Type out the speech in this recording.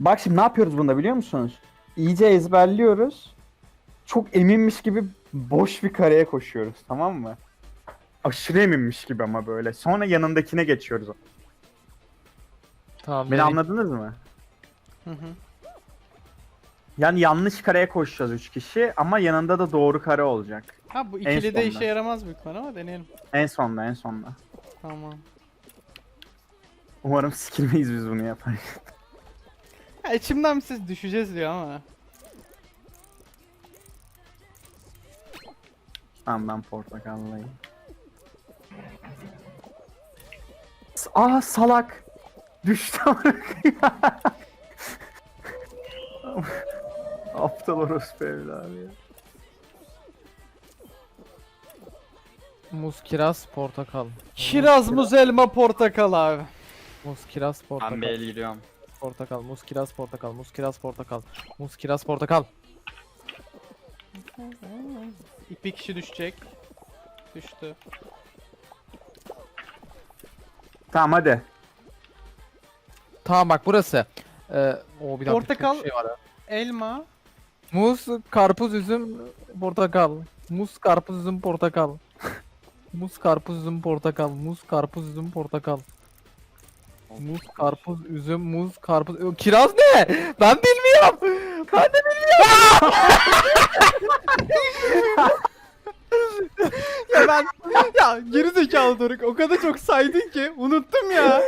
Bak şimdi ne yapıyoruz bunda biliyor musunuz? İyice ezberliyoruz. Çok eminmiş gibi boş bir kareye koşuyoruz tamam mı? Aşırı eminmiş gibi ama böyle. Sonra yanındakine geçiyoruz. Tamam. Beni anladınız mı? Hı hı. Yani yanlış kareye koşacağız 3 kişi ama yanında da doğru kare olacak. Ha bu En ikili de işe yaramaz büyük ihtimal ama deneyelim. En sonda en sonda. Tamam. Umarım sikilmeyiz biz bunu yaparken. Ha, içimden ses düşeceğiz diyor ama. Tamam ben portakallıyım. S- Aa salak. Düştü Aptal orospu evladı ya. Muz, kiraz, portakal. Kiraz, muz, elma, portakal abi. Muz, kiraz, Ben portakal. B'ye gidiyorum. Portakal, muz, kiraz, portakal, muz, kiraz, portakal. Muz, kiraz, portakal. Bir kişi düşecek. Düştü. Tamam hadi. Tamam bak burası. Ee, o bir dakika. Portakal- çok Şey var ya. Elma. Muz, karpuz, üzüm, portakal. Muz, karpuz, üzüm, portakal. Muz, karpuz, üzüm, portakal. Muz, karpuz, üzüm, portakal. Muz, karpuz, üzüm, muz, karpuz. Ö, Kiraz ne? Ben bilmiyorum. Ben de bilmiyorum. Ya ben ya geri zekalı Doruk o kadar çok saydın ki unuttum ya.